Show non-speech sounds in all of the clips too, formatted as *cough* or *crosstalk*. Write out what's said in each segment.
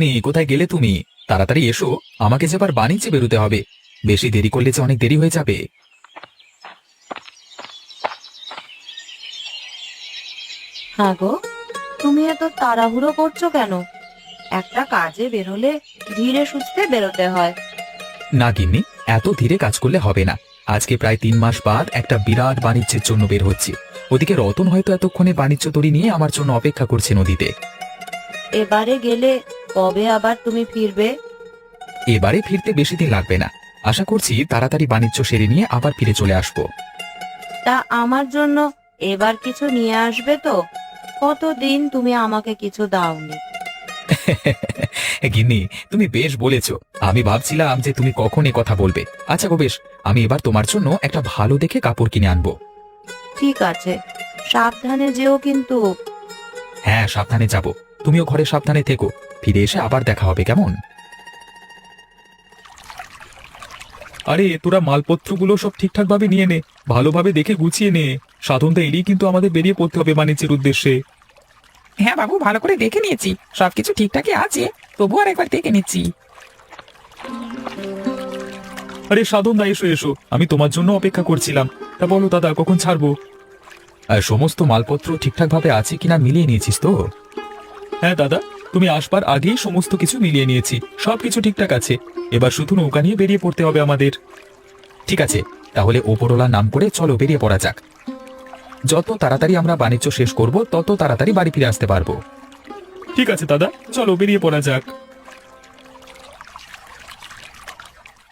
গিন্নি কোথায় গেলে তুমি? তাড়াতাড়ি এসো আমাকে যে আবার বাণিজ্যে বেরোতে হবে। বেশি দেরি করলে যে অনেক দেরি হয়ে যাবে। হ্যাঁ গো তুমি এত তাড়াহুড়ো করছ কেন? একটা কাজে বেরোলে ধীরে সুস্থে বেরোতে হয়। না গিন্নি এত ধীরে কাজ করলে হবে না। আজকে প্রায় তিন মাস বাদ একটা বিরাট বাণিজ্যের জন্য বের হচ্ছে। ওদিকে রতন হয়তো এতক্ষণে বাণিজ্য তরি নিয়ে আমার জন্য অপেক্ষা করছে নদীতে। এবারে গেলে কবে আবার তুমি ফিরবে? এবারে ফিরতে বেশি দিন লাগবে না। আশা করছি তাড়াতাড়ি বাণিজ্য সেরে নিয়ে আবার ফিরে চলে আসব। তা আমার জন্য এবার কিছু নিয়ে আসবে তো? কতদিন তুমি আমাকে কিছু দাওনি? *laughs* গিন্নি তুমি বেশ বলেছ। আমি ভাবছিলাম যে তুমি কখন এ কথা বলবে। আচ্ছা গো বেশ আমি এবার তোমার জন্য একটা ভালো দেখে কাপড় কিনে আনব। ঠিক আছে সাবধানে যেও কিন্তু। হ্যাঁ সাবধানে যাব। তুমিও ঘরে সাবধানে থেকো। ফিরে এসে আবার দেখা হবে কেমন? আরে তোরা মালপত্রগুলো সব ঠিকঠাক ভাবে নিয়ে নে ভালোভাবে দেখে গুছিয়ে নে। সাধনটা এলেই কিন্তু আমাদের বেরিয়ে পড়তে হবে বাণিজ্যের উদ্দেশ্যে। হ্যাঁ বাবু ভালো করে দেখে নিয়েছি। সবকিছু ঠিকঠাকই আছে তবু আর একবার দেখে নিচ্ছি। আরে সাধন দা এসো এসো। আমি তোমার জন্য অপেক্ষা করছিলাম। তা বলো দাদা কখন ছাড়বো? আর সমস্ত মালপত্র ঠিকঠাক ভাবে আছে কিনা মিলিয়ে নিয়েছিস তো? হ্যাঁ দাদা। তুমি আসবার আগেই সমস্ত কিছু মিলিয়ে নিয়েছি। সবকিছু ঠিকঠাক আছে। এবার শুধু নৌকা নিয়ে বেরিয়ে পড়তে হবে আমাদের। ঠিক আছে, তাহলে ওপরওয়ালার নাম করে চলো বেরিয়ে পড়া যাক। যত তাড়াতাড়ি আমরা বাণিজ্য শেষ করব, তত তাড়াতাড়ি বাড়ি ফিরে আসতে পারব। ঠিক আছে, দাদা, চলো বেরিয়ে পড়া যাক।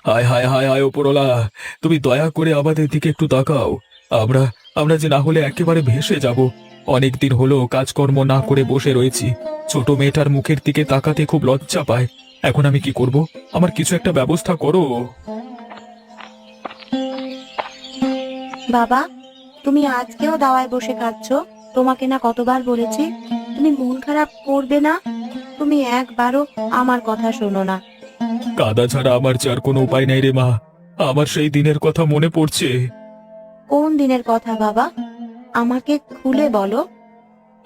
হায় হায় হায় হায়, ওপরওয়ালা, তুমি দয়া করে আমাদের দিকে একটু তাকাও। আমরা আমরা যে না হলে একেবারে ভেসে যাব। অনেক দিন হলো কাজকর্ম না করে বসে রয়েছি। ছোট মেয়েটার মুখের দিকে তাকাতে খুব লজ্জা পায়। এখন আমি কি করব? আমার কিছু একটা ব্যবস্থা করো। বাবা তুমি আজকেও দাওয়ায় বসে কাঁদছো? তোমাকে না কতবার বলেছি? তুমি মন খারাপ করবে না? তুমি একবারও আমার কথা শোনো না। কাদা ছাড়া আমার যে আর কোনো উপায় নাই রে মা। আমার সেই দিনের কথা মনে পড়ছে। কোন দিনের কথা বাবা? আমাকে খুলে বলো।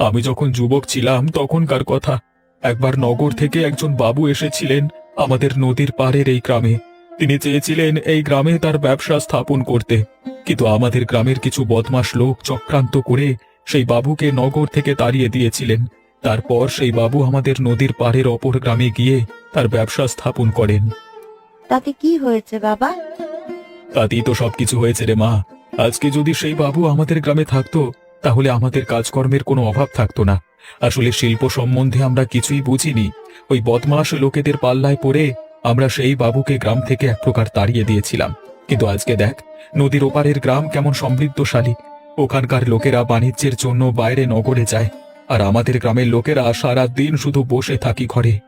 আমি যখন যুবক ছিলাম তখনকার কথা। একবার নগর থেকে একজন বাবু এসেছিলেন আমাদের নদীর পাড়ের এই গ্রামে। তিনি চেয়েছিলেন এই গ্রামে তার ব্যবসা স্থাপন করতে। কিন্তু আমাদের গ্রামের কিছু বদমাশ লোক চক্রান্ত করে সেই বাবুকে নগর থেকে তাড়িয়ে দিয়েছিলেন। তারপর সেই বাবু আমাদের নদীর পাড়ের অপর গ্রামে গিয়ে তার ব্যবসা স্থাপন করেন। তাতে কি হয়েছে বাবা? তাতেই তো সবকিছু হয়েছে রে মা। আজকে যদি সেই বাবু আমাদের গ্রামে থাকতো তাহলে আমাদের কাজকর্মের কোনো অভাব থাকতো না। আসলে শিল্প সম্বন্ধে আমরা কিছুই বুঝিনি। ওই বদমাস লোকেদের পাল্লায় পড়ে আমরা সেই বাবুকে গ্রাম থেকে এক প্রকার তাড়িয়ে দিয়েছিলাম। কিন্তু আজকে দেখ, নদীর ওপারের গ্রাম কেমন সমৃদ্ধশালী। ওখানকার লোকেরা বাণিজ্যের জন্য বাইরে নগরে যায়, আর আমাদের গ্রামের লোকেরা সারা দিন শুধু বসে থাকি ঘরে।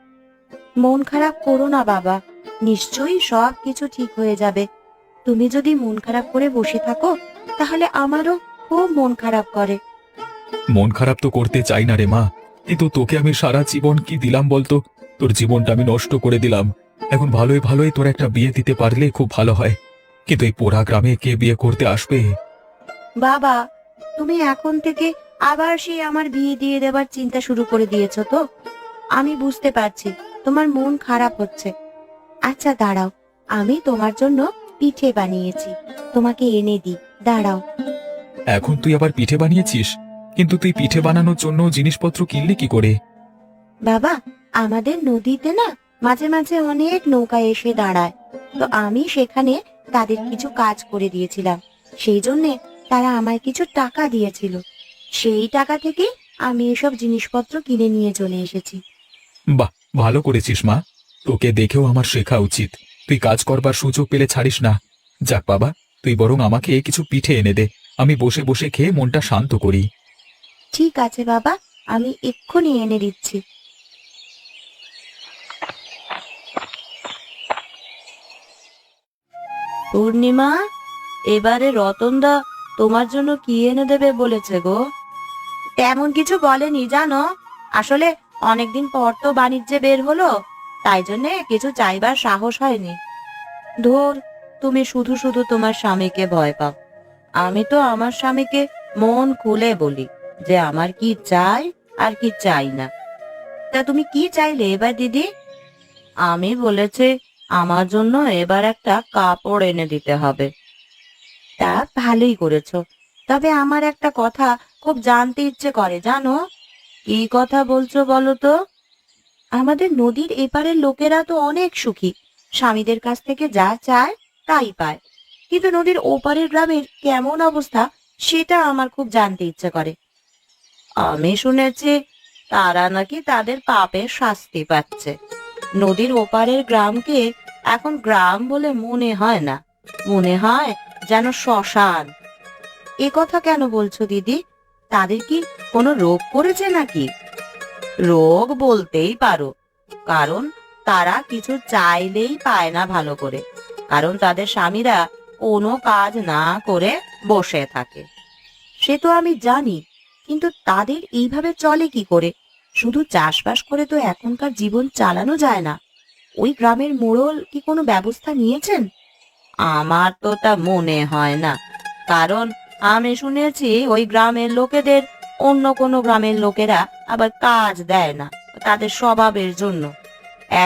মন খারাপ করো না, বাবা। নিশ্চয়ই সব কিছু ঠিক হয়ে যাবে। তুমি যদি মন খারাপ করে বসে থাকো, তাহলে আমারও খুব মন খারাপ করে। মন খারাপ তো করতে চাই না রে মা। কিন্তু তোকে আমি সারা জীবন কি দিলাম বলতো? তোর জীবনটা আমি নষ্ট করে দিলাম। এখন ভালোই ভালোই তোর একটা বিয়ে দিতে পারলে খুব ভালো হয়। কিন্তু এই পোড়া গ্রামে কে বিয়ে করতে আসবে? বাবা তুমি এখন থেকে আবার সেই আমার বিয়ে দিয়ে দেবার চিন্তা শুরু করে দিয়েছ তো? আমি বুঝতে পারছি তোমার মন খারাপ হচ্ছে। আচ্ছা দাঁড়াও। আমি তোমার জন্য পিঠে বানিয়েছি। তোমাকে এনে দিই। দাঁড়াও। এখন তুই আবার পিঠে বানিয়েছিস? কিন্তু তুই পিঠে বানানোর জন্য জিনিসপত্র কিনলি কি করে? বাবা আমাদের নদীতে না মাঝে মাঝে অনেক নৌকা এসে দাঁড়ায়। তো আমি সেখানে তাদের কিছু কাজ করে দিয়েছিলাম। সেই জন্যে তারা আমায় কিছু টাকা দিয়েছিল। সেই টাকা থেকে আমি এসব জিনিসপত্র কিনে নিয়ে চলে এসেছি। বাহ ভালো করেছিস মা। তোকে দেখেও আমার শেখা উচিত। তুই কাজ করবার সুযোগ পেলে ছাড়িস না। যাক বাবা তুই বরং আমাকে কিছু পিঠে এনে দে। আমি বসে বসে খেয়ে মনটা শান্ত করি। ঠিক আছে বাবা আমি এক্ষুনি এনে দিচ্ছি। পূর্ণিমা এবারে রতনদা তোমার জন্য কি এনে দেবে বলেছে গো? তেমন কিছু বলেনি জানো? আসলে অনেকদিন পর তো বাণিজ্যে বের হলো তাই জন্য কিছু চাইবার সাহস হয়নি। ধর তুমি শুধু শুধু তোমার স্বামীকে ভয় পাও। আমি তো আমার স্বামীকে মন খুলে বলি যে আমার কি চাই আর কি চাই না। তা তুমি কি চাইলে এবার দিদি? আমি বলেছি, আমার জন্য এবার একটা কাপড় এনে দিতে হবে। তা ভালোই করেছ। তবে আমার একটা কথা খুব জানতে ইচ্ছে করে, জানো? কি কথা বলছো বলো তো? আমাদের নদীর এপারের লোকেরা তো অনেক সুখী। স্বামীদের কাছ থেকে যা চায় তাই পায়। কিন্তু নদীর ওপারের গ্রামের কেমন অবস্থা, সেটা আমার খুব জানতে ইচ্ছে করে। আমি শুনেছি তারা নাকি তাদের পাপের শাস্তি পাচ্ছে। নদীর ওপারের গ্রামকে এখন গ্রাম বলে মনে হয় না। মনে হয় যেন শ্মশান। এ কথা কেন বলছো দিদি? তাদের কি কোনো রোগ করেছে নাকি? রোগ বলতেই পারো, কারণ তারা কিছু চাইলেই পায় না ভালো করে। কারণ তাদের স্বামীরা কোনো কাজ না করে বসে থাকে। সে তো আমি জানি, কিন্তু তাদের এইভাবে চলে কি করে? শুধু চাষবাস করে তো এখনকার জীবন চালানো যায় না। ওই গ্রামের মোড়ল কি কোনো ব্যবস্থা নিয়েছেন? আমার তো তা মনে হয় না, কারণ আমি শুনেছি ওই গ্রামের লোকেদের, অন্য কোনো গ্রামের লোকেরা আবার কাজ দেয় না, তাদের স্বভাবের জন্য।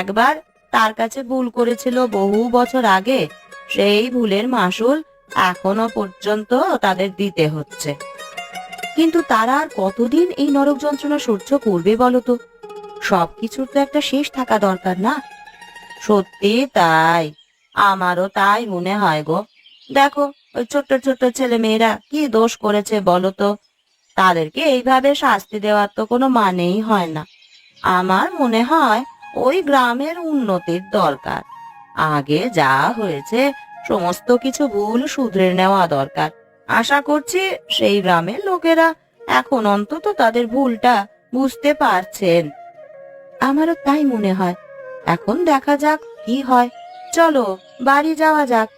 একবার তার কাছে ভুল করেছিল বহু বছর আগে সেই ভুলের মাসুল এখনও পর্যন্ত তাদের দিতে হচ্ছে। কিন্তু তারা আর কতদিন এই নরক যন্ত্রণা সহ্য করবে বলতো সবকিছুর তো একটা শেষ থাকা দরকার না? সত্যি তাই? আমারও তাই মনে হয় গো। দেখো, ওই ছোট্ট ছোট্ট ছেলে মেয়েরা কি দোষ করেছে বলো তো? তাদেরকে এইভাবে শাস্তি দেওয়ার তো কোনো মানেই হয় না। আমার মনে হয় ওই গ্রামের উন্নতির দরকার। আগে যা হয়েছে, সমস্ত কিছু ভুল শুধরে নেওয়া দরকার। আশা করছি সেই গ্রামের লোকেরা এখন অন্তত তাদের ভুলটা বুঝতে পারছেন। আমারও তাই মনে হয়। এখন দেখা যাক কি হয়। চলো, বাড়ি যাওয়া যাক।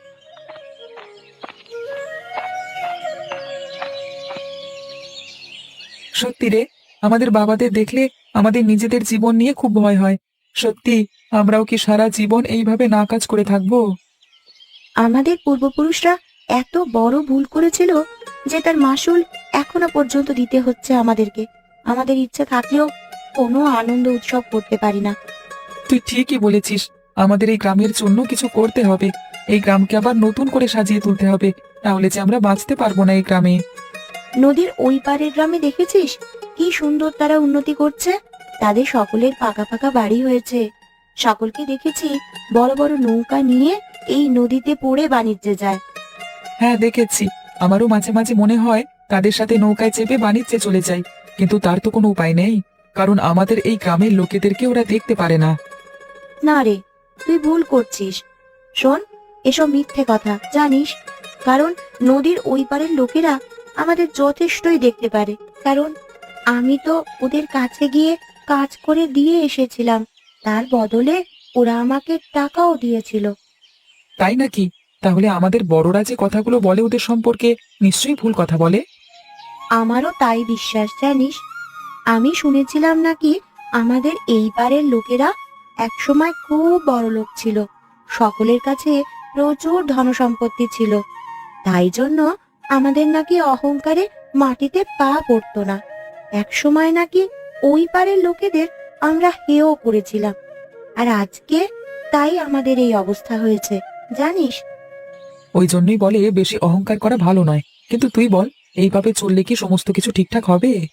সত্যি রে, আমাদের বাবাদের দেখলে আমাদের নিজেদের জীবন নিয়ে খুব ভয় হয়। সত্যি আমরাও কি সারা জীবন এইভাবে না কাজ করে থাকব? আমাদের পূর্বপুরুষরা এত বড় ভুল করেছিল যে তার মাসুল এখনও পর্যন্ত দিতে হচ্ছে আমাদেরকে। আমাদের ইচ্ছে থাকলেও কোনো আনন্দ উৎসব করতে পারি না। তুই ঠিকই বলেছিস আমাদের এই গ্রামের জন্য কিছু করতে হবে। এই গ্রামকে আবার নতুন করে সাজিয়ে তুলতে হবে তাহলে যে আমরা বাঁচতে পারব না এই গ্রামে। নদীর ওই পারের গ্রামে দেখেছিস? কি সুন্দর তারা উন্নতি করছে। তাদের সকলের পাকা পাকা বাড়ি হয়েছে। সকলকে দেখেছি বড় বড় নৌকা নিয়ে এই নদীতে পড়ে বাণিজ্যে যায়। হ্যাঁ দেখেছি। আমারও মাঝে মাঝে মনে হয় তাদের সাথে নৌকায় চেপে বাণিজ্যে চলে যাই কিন্তু তার তো কোনো উপায় নেই কারণ আমাদের এই গ্রামের লোকেদেরকে ওরা দেখতে পারে না। না রে তুই ভুল করছিস। শোন এসব মিথ্যে কথা জানিস? কারণ নদীর ওই পারের লোকেরা আমাদের যথেষ্টই দেখতে পারে। কারণ আমি তো ওদের কাছে গিয়ে কাজ করে দিয়ে এসেছিলাম। তার বদলে ওরা আমাকে টাকাও দিয়েছিল। তাই নাকি? তাহলে আমাদের বড়রা যে কথাগুলো বলে ওদের সম্পর্কে নিশ্চয়ই ভুল কথা বলে। আমারও তাই বিশ্বাস জানিস? আমি শুনেছিলাম নাকি আমাদের এই পারের লোকেরা একসময় খুব বড় লোক ছিল। সকলের কাছে প্রচুর ধনসম্পত্তি ছিল। তাই জন্য আমাদের নাকি অহংকারে মাটিতে পা পড়তো না। একসময় নাকি ওই পারের লোকেদের আমরা হেও করেছিলাম। আর আজকে তাই আমাদের এই অবস্থা হয়েছে জানিস? ওই জন্যই বলে বেশি অহংকার করা ভালো নয়। কিন্তু তুই বল এইভাবে চললে কি সমস্ত কিছু ঠিকঠাক হবে?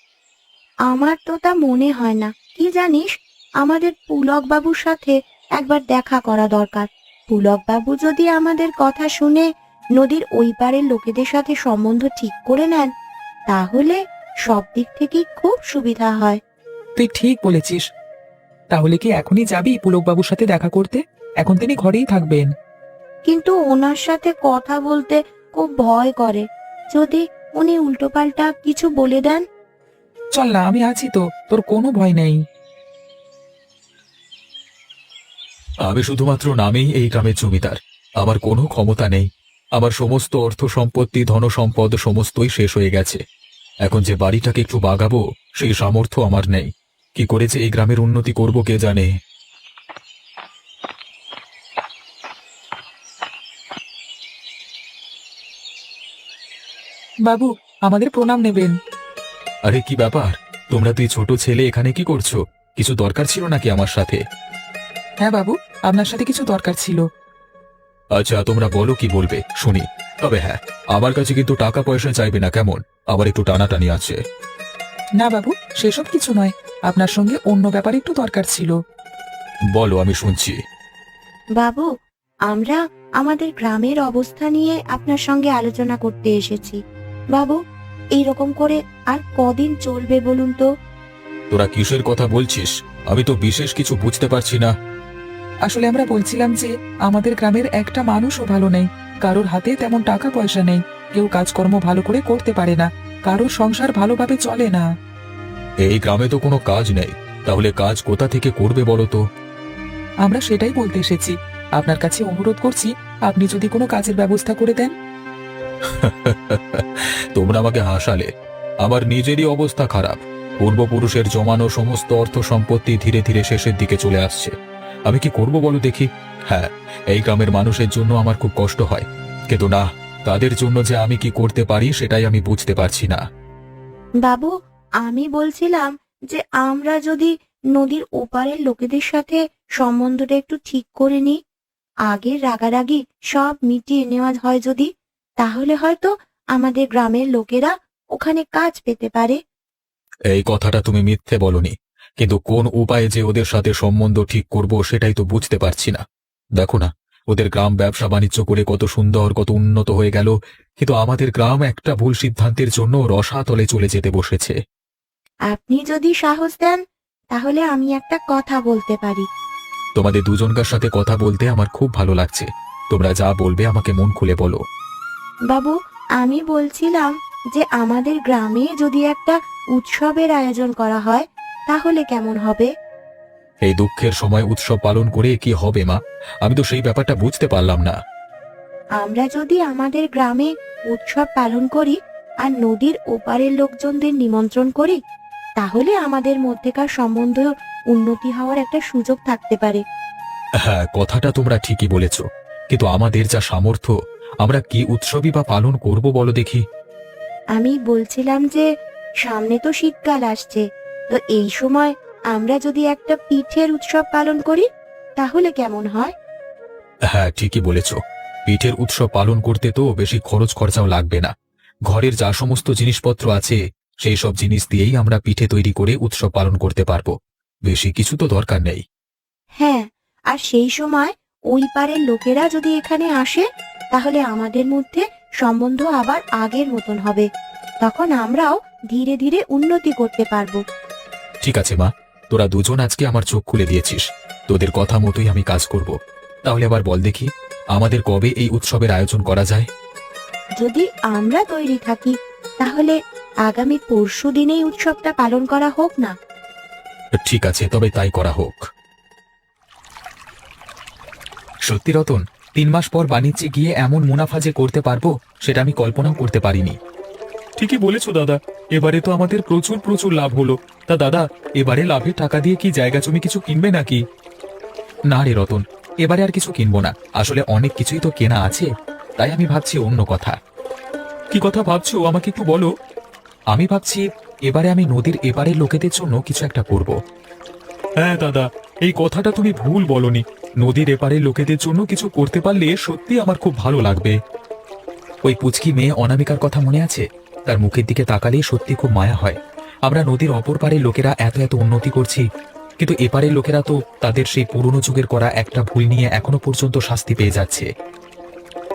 আমার তো তা মনে হয় না। কি জানিস আমাদের পুলক বাবুর সাথে একবার দেখা করা দরকার। পুলক বাবু যদি আমাদের কথা শুনে নদীর ওই পারের লোকেদের সাথে সম্বন্ধ ঠিক করে নেন তাহলে সব দিক থেকেই খুব সুবিধা হয়। তুই ঠিক বলেছিস। তাহলে কি এখনই যাবি পুলকবাবুর সাথে দেখা করতে? এখন তিনি ঘরেই থাকবেন। কিন্তু ওনার সাথে কথা বলতে খুব ভয় করে। যদি উনি উল্টোপাল্টা কিছু বলে দেন? চল না আমি আছি তো তোর কোনো ভয় নেই। আমি শুধুমাত্র নামেই এই গ্রামের জমিদার। আমার কোনো ক্ষমতা নেই। আমার সমস্ত অর্থ সম্পত্তি ধনসম্পদ সমস্তই শেষ হয়ে গেছে। এখন যে বাড়িটাকে একটু বাগাবো সেই সামর্থ্য আমার নেই। কি করে যে এই গ্রামের উন্নতি করব কে জানে? বাবু আমাদের প্রণাম নেবেন। আরে কি ব্যাপার? তোমরা তুই ছোট ছেলে এখানে কি করছ? কিছু দরকার ছিল নাকি আমার সাথে? হ্যাঁ বাবু আপনার সাথে কিছু দরকার ছিল। আচ্ছা তোমরা বলো কি বলবে? শুনি। তবে হ্যাঁ আমার কাছে কিন্তু টাকা পয়সা চাইবে না কেমন? আবার একটু টানাটানি আছে। না বাবু সেসব কিছু নয়। আপনার সঙ্গে অন্য ব্যাপারে একটু দরকার ছিল। বলো আমি শুনছি। বাবু আমরা আমাদের গ্রামের অবস্থা নিয়ে আপনার সঙ্গে আলোচনা করতে এসেছি। বাবু এই রকম করে আর কদিন চলবে বলুন তো? তোরা কিসের কথা বলছিস? আমি তো বিশেষ কিছু বুঝতে পারছি না। আসলে আমরা বলছিলাম যে আমাদের গ্রামের একটা মানুষও ভালো নেই। কারোর হাতে তেমন টাকা পয়সা নেই। কেউ কাজকর্ম ভালো করে করতে পারে না। কারোর সংসার ভালোভাবে চলে না। এই গ্রামে তো কোনো কাজ নেই। তাহলে কাজ কোথা থেকে করবে বলো তো? আমরা সেটাই বলতে এসেছি। আপনার কাছে অনুরোধ করছি আপনি যদি কোনো কাজের ব্যবস্থা করে দেন। *laughs* তোমরা আমাকে হাসালে। আমার নিজেরই অবস্থা খারাপ। পূর্বপুরুষের জমানো সমস্ত অর্থ সম্পত্তি ধীরে ধীরে শেষের দিকে চলে আসছে। আমি কি করব বলো দেখি? হ্যাঁ এই গ্রামের মানুষের জন্য আমার খুব কষ্ট হয়। কিন্তু না তাদের জন্য যে আমি কি করতে পারি সেটাই আমি বুঝতে পারছি না। বাবু আমি বলছিলাম যে আমরা যদি নদীর ওপারের লোকেদের সাথে সম্বন্ধটা একটু ঠিক করে নিই। আগের রাগারাগি সব মিটিয়ে নেওয়া হয় যদি তাহলে হয়তো আমাদের গ্রামের লোকেরা ওখানে কাজ পেতে পারে। এই কথাটা তুমি মিথ্যে বলনি কিন্তু কোন উপায়ে যে ওদের সাথে সম্বন্ধ ঠিক করব সেটাই তো বুঝতে পারছি না। দেখো না ওদের গ্রাম ব্যবসা বাণিজ্য করে কত সুন্দর কত উন্নত হয়ে গেল কিন্তু আমাদের গ্রাম একটা ভুল সিদ্ধান্তের জন্য রসাতলে চলে যেতে বসেছে। আপনি যদি সাহস দেন তাহলে আমি একটা কথা বলতে পারি। তোমাদের দুজনকার সাথে কথা বলতে আমার খুব ভালো লাগছে। তোমরা যা বলবে আমাকে মন খুলে বলো। বাবু আমি বলছিলাম যে আমাদের গ্রামে যদি একটা উৎসবের আয়োজন করা হয় তাহলে কেমন হবে? এই দুঃখের সময় উৎসব পালন করে কি হবে মা? আমি তো সেই ব্যাপারটা বুঝতে পারলাম না। আমরা যদি আমাদের গ্রামে উৎসব পালন করি আর নদীর ওপারের লোকজনদের নিমন্ত্রণ করি তাহলে আমাদের মধ্যেকার সম্বন্ধ উন্নতি হওয়ার একটা সুযোগ থাকতে পারে। হ্যাঁ কথাটা তোমরা ঠিকই বলেছ। কিন্তু আমাদের যা সামর্থ্য আমরা কি উৎসবই বা পালন করব বলো দেখি। আমি বলছিলাম যে সামনে তো শীতকাল আসছে তো এই সময় আমরা যদি একটা পিঠের উৎসব পালন করি তাহলে কেমন হয়? হ্যাঁ ঠিকই বলেছ। পিঠের উৎসব পালন করতে তো বেশি খরচ খরচাও লাগবে না। ঘরের যা সমস্ত জিনিসপত্র আছে সেই সব জিনিস দিয়েই আমরা পিঠে তৈরি করে উৎসব পালন করতে পারব। বেশি কিছু তো দরকার নেই। হ্যাঁ আর সেই সময় ওই পারের লোকেরা যদি এখানে আসে তাহলে আমাদের মধ্যে সম্বন্ধ আবার আগের মতন হবে। তখন আমরাও ধীরে ধীরে উন্নতি করতে পারব। ঠিক আছে মা। তোরা দুজন আজকে আমার চোখ খুলে দিয়েছিস। তোদের কথা মতোই আমি কাজ করব। তাহলে আবার বল দেখি আমাদের কবে এই উৎসবের আয়োজন করা যায়? যদি আমরা তৈরি থাকি তাহলে আগামী পরশু দিনেই উৎসবটা পালন করা হোক না? ঠিক আছে তবে তাই করা হোক। সত্যি রতন তিন মাস পর বাণিজ্যে গিয়ে এমন মুনাফা যে করতে পারব সেটা আমি কল্পনাও করতে পারিনি। ঠিকই বলেছ দাদা এবারে তো আমাদের প্রচুর প্রচুর লাভ হলো। তা দাদা, এবারে লাভের টাকা দিয়ে কি জায়গা জমি কিছু কিনবে নাকি? না রে রতন, এবারে আর কিছু কিনবো না। আসলে অনেক কিছুই তো কেনা আছে, তাই আমি ভাবছি অন্য কথা। কি কথা ভাবছ, আমাকে একটু বলো। আমি ভাবছি, এবারে আমি নদীর এবারের লোকেদের জন্য কিছু একটা করব। হ্যাঁ দাদা, এই কথাটা তুমি ভুল বলনি। নদীর এপারে লোকেদের জন্য কিছু করতে পারলে সত্যি আমার খুব ভালো লাগবে। ওই পুচকি মেয়ে অনামিকার কথা মনে আছে? তার মুখের দিকে তাকালেই সত্যি খুব মায়া হয়। আমরা নদীর অপর পারের লোকেরা এত এত উন্নতি করছি। কিন্তু এপারের লোকেরা তো তাদের সেই পুরনো যুগের করা একটা ভুল নিয়ে এখনও পর্যন্ত শাস্তি পেয়ে যাচ্ছে।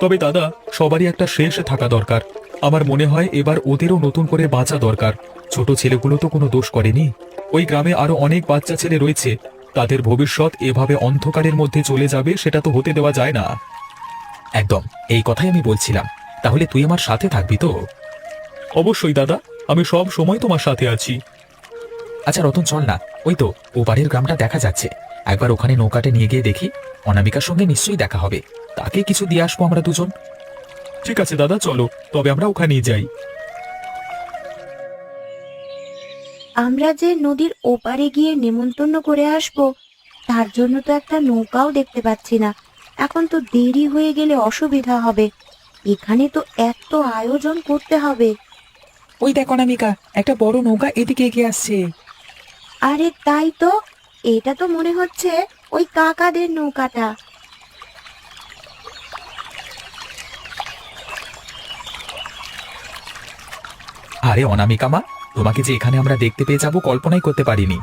তবে দাদা, সবারই একটা শেষ থাকা দরকার। আমার মনে হয় এবার ওদেরও নতুন করে বাঁচা দরকার। ছোট ছেলেগুলো তো কোনো দোষ করেনি। ওই গ্রামে আরও অনেক বাচ্চা ছেলে রয়েছে। তাদের ভবিষ্যৎ এভাবে অন্ধকারের মধ্যে চলে যাবে সেটা তো হতে দেওয়া যায় না। একদম, এই কথাই আমি বলছিলাম। তাহলে তুই আমার সাথে থাকবি তো? অবশ্যই, দাদা। আমি সব সময় তোমার সাথে আছি। আচ্ছা রতন চল না। ওই তো ওপারের গ্রামটা দেখা যাচ্ছে। একবার ওখানে নৌকাটে নিয়ে গিয়ে দেখি অনামিকার সঙ্গে নিশ্চয়ই দেখা হবে। তাকে কিছু দিয়ে আসব আমরা দুজন? ঠিক আছে দাদা চলো। তবে আমরা ওখানেই যাই। আমরা যে নদীর ওপারে গিয়ে নেমন্তন্ন করে আসব তার জন্য তো একটা নৌকাও দেখতে পাচ্ছি না। এখন তো দেরি হয়ে গেলে অসুবিধা হবে। এখানে তো এত আয়োজন করতে হবে। ওই দেখ অনামিকা একটা বড় নৌকা এদিকে এগিয়ে আসছে। আরে তাই তো এটা তো মনে হচ্ছে ওই কাকাদের নৌকাটা। আরে অনামিকা মা তোমাকে যে এখানে আমরা দেখতে পেয়ে যাব কল্পনাই করতে পারিনি।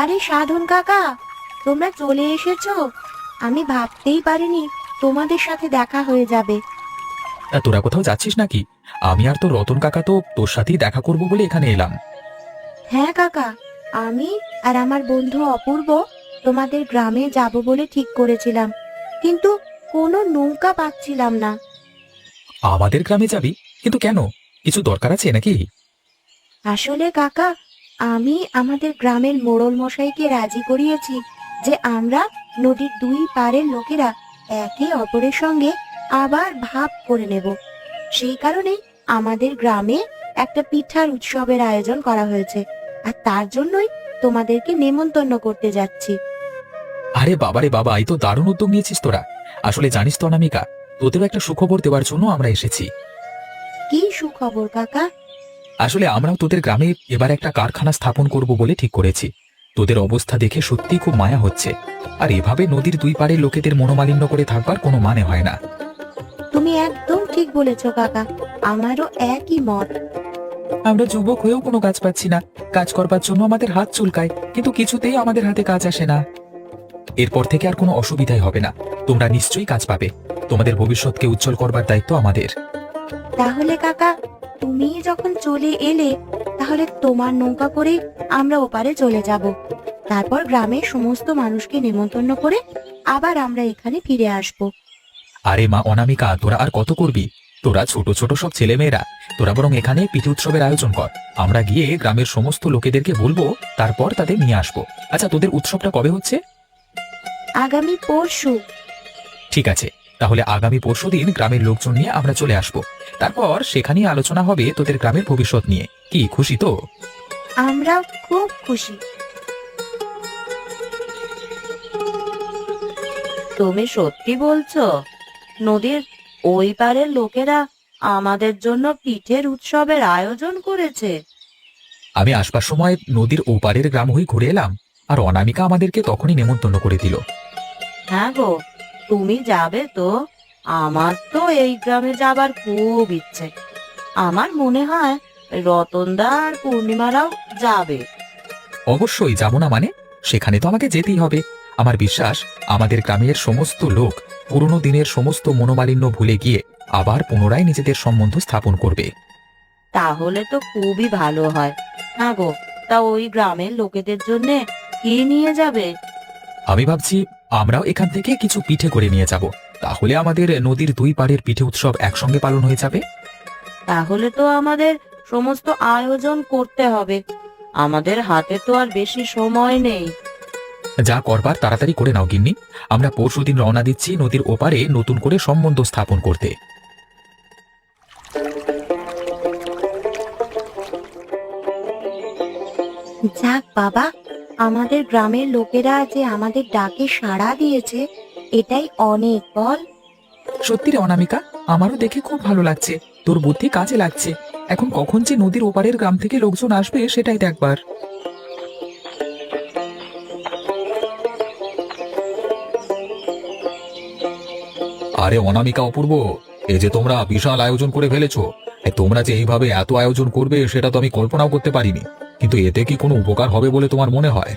আরে সাধন কাকা তোমরা চলে এসেছ? আমি ভাবতেই পারিনি তোমাদের সাথে দেখা হয়ে যাবে। তা তোরা কোথাও যাচ্ছিস নাকি? আমি আর তো রতন কাকা তো তোর সাথেই দেখা করব বলে এখানে এলাম। হ্যাঁ কাকা আমি আর আমার বন্ধু অপূর্ব তোমাদের গ্রামে যাব বলে ঠিক করেছিলাম কিন্তু কোনো নৌকা পাচ্ছিলাম না। আমাদের গ্রামে যাবি? কিন্তু কেন? কিছু দরকার আছে নাকি? আসলে কাকা আমি আমাদের গ্রামের মোড়ল মশাইকে রাজি করিয়েছি যে আমরা নদীর দুই পারের লোকেরা একে অপরের সঙ্গে আবার ভাব করে নেব। সেই কারণেই আমাদের গ্রামে একটা পিঠার উৎসবের আয়োজন করা হয়েছে আর তার জন্যই তোমাদেরকে নেমন্তন্ন করতে যাচ্ছি। আরে বাবারে বাবা এই তো দারুণ উদ্যোগ নিয়েছিস তোরা। আসলে জানিস তো অনামিকা তোদেরও একটা সুখবর দেওয়ার জন্য আমরা এসেছি। কি সুখবর কাকা? আসলে আমরাও তোদের গ্রামে এবার একটা কারখানা স্থাপন করব বলে ঠিক করেছি। তোদের অবস্থা দেখে সত্যিই খুব মায়া হচ্ছে। আর এভাবে নদীর দুই পাড়ের লোকেদের মনোমালিন্য করে থাকবার কোনো মানে হয় না। তুমি ঠিক বলেছ কাকা। আমারও একই মত। আমরা যুবক হয়েও কোনো কাজ পাচ্ছি না। কাজ করবার জন্য আমাদের হাত চুলকায় কিন্তু কিছুতেই আমাদের হাতে কাজ আসে না। এরপর থেকে আর কোনো অসুবিধাই হবে না। তোমরা নিশ্চয়ই কাজ পাবে। তোমাদের ভবিষ্যৎকে উজ্জ্বল করবার দায়িত্ব আমাদের। তাহলে কাকা তুমি যখন চলে এলে তাহলে তোমার নৌকা করে আমরা ওপারে চলে যাব। তারপর গ্রামের সমস্ত মানুষকে নেমন্তন্ন করে আবার আমরা এখানে ফিরে আসব। আরে মা অনামিকা তোরা আর কত করবি? তোরা ছোট ছোট সব ছেলেমেয়েরা। তোরা বরং এখানে পিঠে উৎসবের আয়োজন কর। আমরা গিয়ে গ্রামের সমস্ত লোকেদেরকে বলব তারপর তাদের নিয়ে আসব। আচ্ছা তোদের উৎসবটা কবে হচ্ছে? আগামী পরশু। ঠিক আছে তাহলে আগামী পরশু দিন গ্রামের লোকজন নিয়ে আমরা চলে আসব। তারপর সেখানেই আলোচনা হবে তোদের গ্রামের ভবিষ্যৎ নিয়ে। কি খুশি তো? আমরা খুব খুশি। তুমি সত্যি বলছো? নদীর ওই পারের লোকেরা আমাদের জন্য পিঠের উৎসবের আয়োজন করেছে। আমি আসবার সময় নদীর ওপারের গ্রাম হয়ে ঘুরে এলাম আর অনামিকা আমাদেরকে তখনই নেমন্তন্ন করে দিল। হ্যাঁ গো তুমি যাবে তো? আমার তো এই গ্রামে যাবার খুব ইচ্ছে। আমার মনে হয় রতনদা আর পূর্ণিমারাও যাবে। অবশ্যই যাব না মানে? সেখানে তো আমাকে যেতেই হবে। আমার বিশ্বাস আমাদের গ্রামের সমস্ত লোক পুরনো দিনের সমস্ত মনোমালিন্য ভুলে গিয়ে আবার পুনরায় নিজেদের সম্বন্ধ স্থাপন করবে। তাহলে তো খুবই ভালো হয়। হ্যাঁ গো তা ওই গ্রামের লোকেদের জন্য কি নিয়ে যাবে? আমি ভাবছি আমরাও এখান থেকে কিছু পিঠে করে নিয়ে যাব। তাহলে আমাদের নদীর দুই পাড়ের পিঠে উৎসব একসঙ্গে পালন হয়ে যাবে। তাহলে তো আমাদের সমস্ত আয়োজন করতে হবে। আমাদের হাতে তো আর বেশি সময় নেই। যা করবার তাড়াতাড়ি করে নাও গিন্নি। আমরা পরশুদিন রওনা দিচ্ছি নদীর ওপারে নতুন করে সম্বন্ধ স্থাপন করতে। যাক বাবা আমাদের গ্রামের লোকেরা যে আমাদের ডাকে সাড়া দিয়েছে এটাই অনেক বল। সত্যি রে অনামিকা আমারও দেখে খুব ভালো লাগছে। তোর বুদ্ধি কাজে লাগছে। এখন কখন যে নদীর ওপারের গ্রাম থেকে লোকজন আসবে সেটাই দেখবার। আরে অনামিকা অপূর্ব এই যে তোমরা বিশাল আয়োজন করে ফেলেছো এ, তোমরা যে এইভাবে এত আয়োজন করবে সেটা তো আমি কল্পনাও করতে পারিনি কিন্তু এতে কি কোনো উপকার হবে বলে তোমার মনে হয়?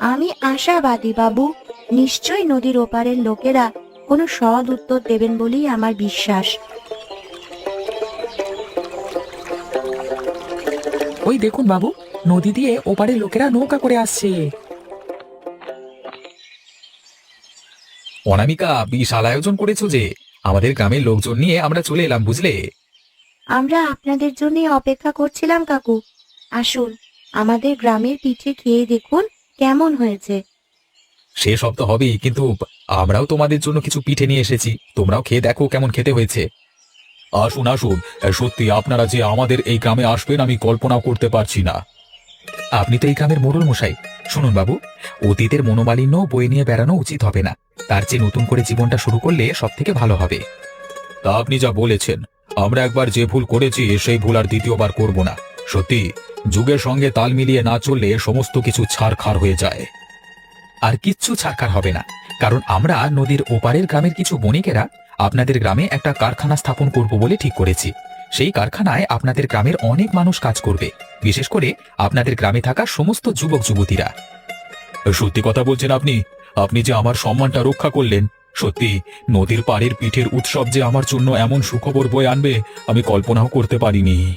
আমি আশাবাদী বাবু নিশ্চয়ই নদীর ওপারের লোকেরা কোনো সৎ উত্তর দেবেন বলেই আমার বিশ্বাস। ওই দেখুন বাবু নদী দিয়ে ওপারের লোকেরা নৌকা করে আসছে। অনামিকা বিশাল আয়োজন করেছ যে। আমাদের গ্রামের লোকজন নিয়ে আমরা চলে এলাম বুঝলে? আমরা আপনাদের জন্য অপেক্ষা করছিলাম কাকু। আসুন আমাদের গ্রামের পিঠে খেয়ে দেখুন কেমন হয়েছে। সে সব তো হবেই কিন্তু আমরাও তোমাদের জন্য কিছু পিঠে নিয়ে এসেছি। তোমরাও খেয়ে দেখো কেমন খেতে হয়েছে। আসুন আসুন সত্যি আপনারা যে আমাদের এই গ্রামে আসবেন আমি কল্পনা করতে পারছি না। আপনি তো এই গ্রামের মোড়ল মশাই শুনুন বাবু অতীতের মনোমালিন্য বয়ে নিয়ে বেড়ানো উচিত হবে না। তার চেয়ে নতুন করে জীবনটা শুরু করলে সব থেকে ভালো হবে। তা আপনি যা বলেছেন, আমরা একবার যে ভুল করেছি, সেই ভুল আর দ্বিতীয়বার করব না। সত্যি, যুগের সঙ্গে তাল মিলিয়ে না চললে সমস্ত কিছু ছাড়খাড় হয়ে যায়। আর কিচ্ছু ছাড়কার হবে না, কারণ আমরা নদীর ওপারের গ্রামের কিছু বণিকেরা আপনাদের গ্রামে একটা কারখানা স্থাপন করব বলে ঠিক করেছি। সেই কারখানায় আপনাদের গ্রামের অনেক মানুষ কাজ করবে, বিশেষ করে আপনাদের গ্রামে থাকা সমস্ত যুবক যুবতীরা সত্যি কথা বলছেন আপনি? আপনি যে আমার সম্মানটা রক্ষা করলেন, সত্যি নদীর পাড়ের পিঠের উৎসব যে আমার জন্য এমন সুখবর বয়ে আনবে, আমি কল্পনাও করতে পারিনি।